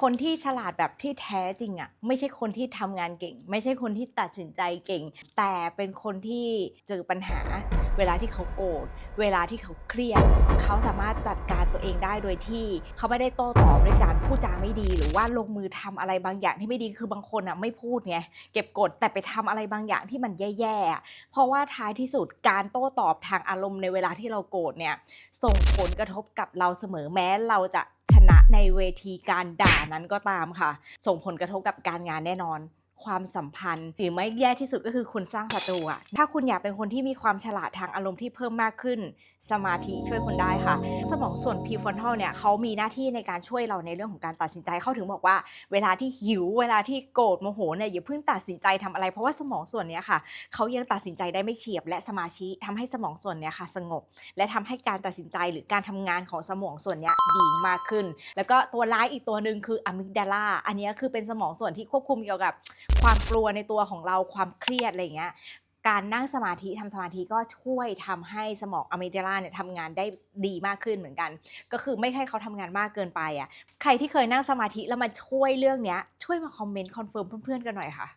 คนที่ฉลาดแบบที่แท้จริงอะ่ะไม่ใช่คนที่ทำงานเก่ง ไม่ใช่คนที่ตัดสินใจเก่ง แต่เป็นคนที่เจอปัญหา เวลาที่เขาโกรธเวลาที่เขาเครียดเขาสามารถจัดการตัวเองได้โดยที่ เขาไม่ได้โต้ตอบด้วยการพูดจาไม่ดี หรือว่าลงมือทำอะไรบางอย่างที่ไม่ดีคือบางคนอะไม่พูดไงเก็บกดแต่ไปทำอะไรบางอย่างที่มันแย่ๆอะเพราะว่าท้ายที่สุดการโต้ตอบทางอารมณ์ในเวลาที่เราโกรธเนี่ยส่งผลกระทบกับเราเสมอแม้เราจะ ในเวทีการด่านั้นก็ตามค่ะ ส่งผลกระทบกับการงานแน่นอน ความสัมพันธ์ หรือไม่แย่ที่สุดก็คือคุณสร้างศัตรูอะถ้าคุณอยากเป็นคนที่มีความฉลาดทางอารมณ์ที่เพิ่มมากขึ้น สมาธิช่วยคุณได้ค่ะ สมองส่วนพรีฟอนทัลเนี่ยเขามีหน้าที่ในการช่วยเราในเรื่องของการตัดสินใจเขาถึงบอกว่า เวลาที่หิว เวลาที่โกรธโมโหเนี่ยอย่าเพิ่งตัดสินใจทำอะไร เพราะว่าสมองส่วนนี้ค่ะเขายังตัดสินใจได้ไม่เฉียบ และสมาธิทำให้สมองส่วนเนี้ยค่ะ สงบ และทำให้การตัดสินใจหรือการทำงานของสมองส่วนเนี้ยดีมากขึ้น แล้วก็ตัวร้ายอีกตัวหนึ่งคืออะมิกดาลาอันนี้คือเป็นสมองส่วนที่ควบคุมเกี่ยวกับ ความกลัวในตัวของเราความเครียดอะไรเงี้ยการนั่งสมาธิทำสมาธิก็ช่วยทำให้สมองอะมิเดาลาเนี่ยทำงานได้ดีมากขึ้นเหมือนกัน ก็คือไม่ให้เขาทำงานมากเกินไปอะใครที่เคยนั่งสมาธิแล้วมาช่วยเรื่องเนี้ยช่วยมาคอมเมนต์คอนเฟิร์มเพื่อนๆกันหน่อยค่ะ